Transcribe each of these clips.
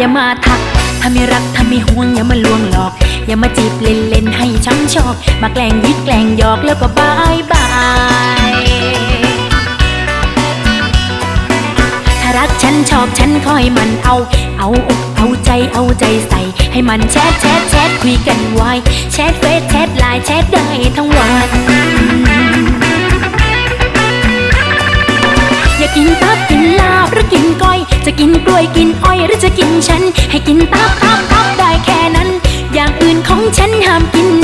อย่ามาทัก ถ้าไม่รักถ้าไม่ห่วงอย่ามาลวงหลอก อย่ามาจีบเล่นเล่นๆให้ช้ำชอก มาแกล้งยิกแกล้งหยอกแล้วก็บายบาย ถ้ารักฉันชอบฉันคอยมันเอา เอาอกเอาใจเอาใจใส่ ให้มันแชทแชทแชทคุยกันไว้ แชทเฟซแชทไลน์แชทได้ทั้งวัน ตับกินลาบหรือกินก้อย จะกินกล้วยกินอ้อยหรือจะกินฉัน ให้กินตับตับตับได้แค่นั้น อย่างอื่นของฉันห้ามกิน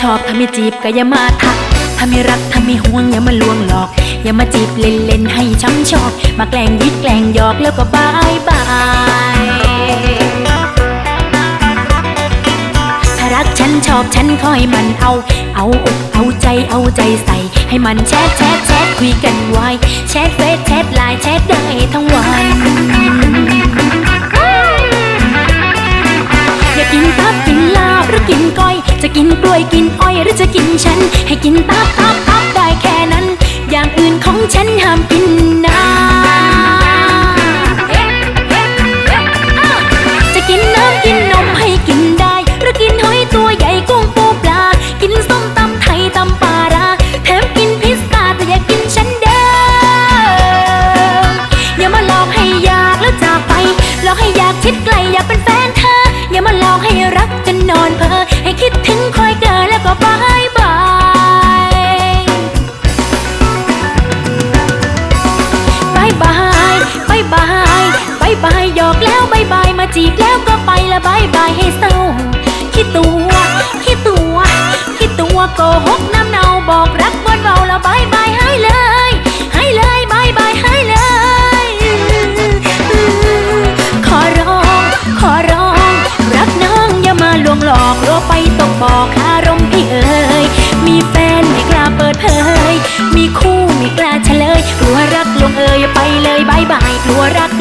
ชอบถ้าไม่จีบก็อย่ามาทัก ถ้าไม่รักถ้าไม่ห่วงอย่ามาลวงหลอก อย่ามาจีบเล่นเล่นๆให้ช้ำชอก มาแกล้งยิกแกล้งหยอกแล้วก็บายบาย ถ้ารักฉันชอบฉันคอยมันเอา เอาอกเอาใจเอาใจใส่ ให้มันแชทแชทแชทคุยกันไว้ แชทเฟซแชทไลน์แชทได้ทั้งวัน จะกินกล้วยกินอ้อยหรือจะกินฉัน ให้กินตับตับตับได้แค่นั้น อย่างอื่นของฉันห้ามกินนะจะกินน้ำกินนมให้กินได้ หรือกินหอยตัวใหญ่กุ้งปูปลา กินส้มตำไทยตำปลาร้าแถมกินพิซซ่าแต่อย่ากินฉันเด้ออย่ามาหลอกให้อยากแล้วจากไปหลอกให้อยากชิดไกลอยากเป็นแฟนเธออย่ามาหลอกให้รักจนนอนเพ้อ ก็บายบายบายบบายบายบายบายหยอกแล้วบายบายมาจีบแล้ว รัก